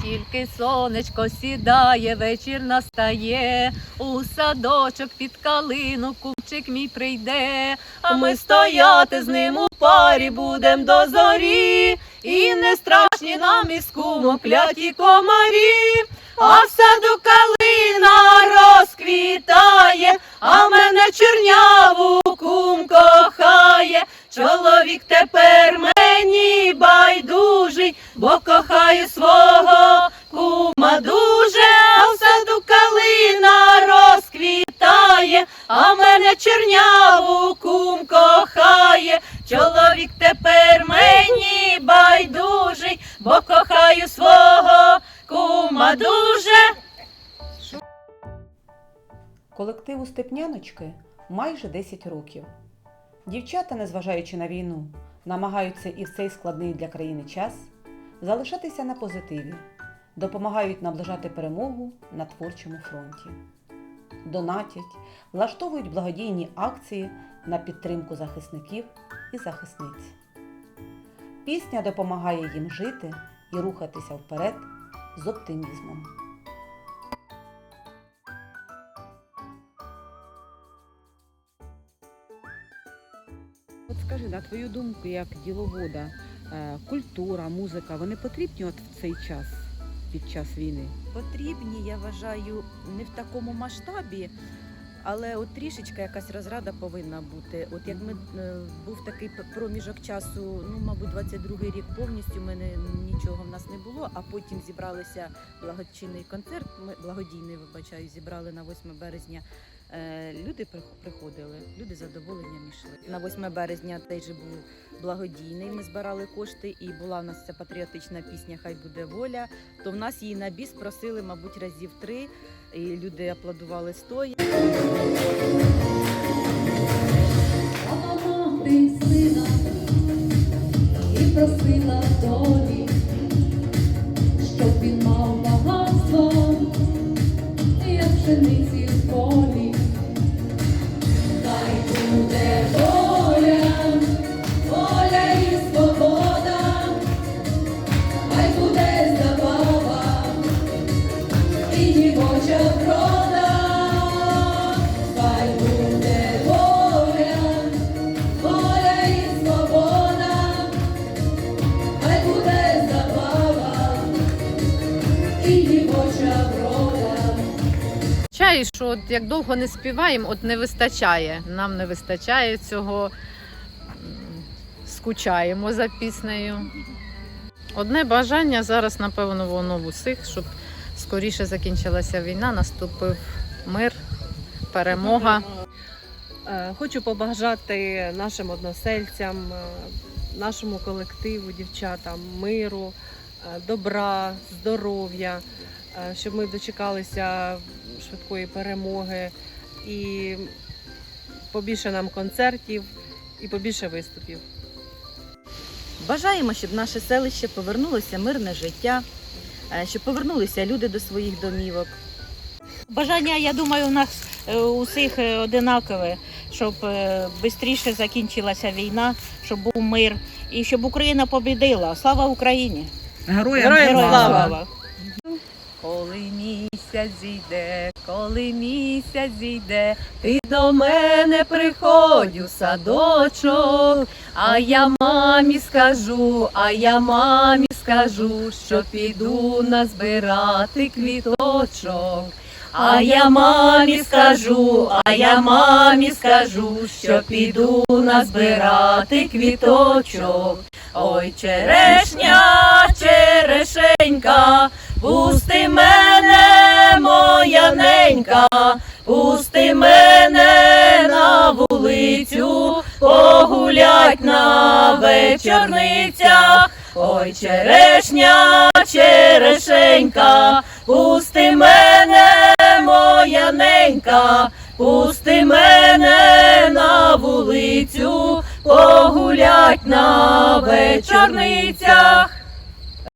Тільки сонечко сідає, вечір настає, у садочок під калину купчик мій прийде, а ми стояти з ним у парі будем до зорі, і не страшні нам із кумом кляті комарі, а в саду калина розквітає, а мене черняву кум кохає. Чоловік тепер мені байдужий, бо кохаю свого кума дуже. Колективу Степняночки майже 10 років. Дівчата, незважаючи на війну, намагаються і в цей складний для країни час залишатися на позитиві, допомагають наближати перемогу на творчому фронті. Донатять, влаштовують благодійні акції на підтримку захисників і захисниць. Пісня допомагає їм жити і рухатися вперед з оптимізмом. От скажи, на твою думку, як діловода, е, культура, музика, вони потрібні от в цей час, під час війни? потрібні, я вважаю, не в такому масштабі, але от трішечка якась розрада повинна бути. От як ми е, був такий проміжок часу, ну мабуть, 22-й рік повністю в мене нічого в нас не було, а потім зібралися благочинний концерт. Ми благодійний вибачаю, зібрали на 8 березня. Е, Люди приходили, люди задоволенням йшли. На 8 березня теж був благодійний. Ми збирали кошти, і була в нас ця патріотична пісня Хай буде воля. То в нас її на біс просили, мабуть, разів три. І люди аплодували стоя. Мама сина і просила долі, Чаю, що от як довго не співаємо, от не вистачає. Нам не вистачає цього. Скучаємо за піснею. Одне бажання зараз, напевно, воно в усіх, щоб скоріше закінчилася війна, наступив мир, перемога. Е, Хочу побажати нашим односельцям, е, нашому колективу, дівчатам миру, е, добра, здоров'я, щоб ми дочекалися швидкої перемоги і побільше нам концертів і побільше виступів. Бажаємо, щоб наше селище повернулося мирне життя, е, щоб повернулися люди до своїх домівок. Бажання, я думаю, у нас е, усіх е, одинакове, щоб швидше закінчилася війна, щоб був мир і щоб Україна побідила. Слава Україні! Героям, слава! Коли місяць зійде, коли місяць зійде, ти до мене приходь у садочок, а я мамі скажу, а я мамі скажу, що піду назбирати квіточок. А я мамі скажу, а я мамі скажу, що піду назбирати квіточок. Ой, черешня, черешенька, пусти мене, моя ненька, пусти мене на вулицю, погулять на вечорницях. Ой, черешня, черешенька, пусти мене, моя ненька, пусти мене на вулицю, погулять на вечорницях.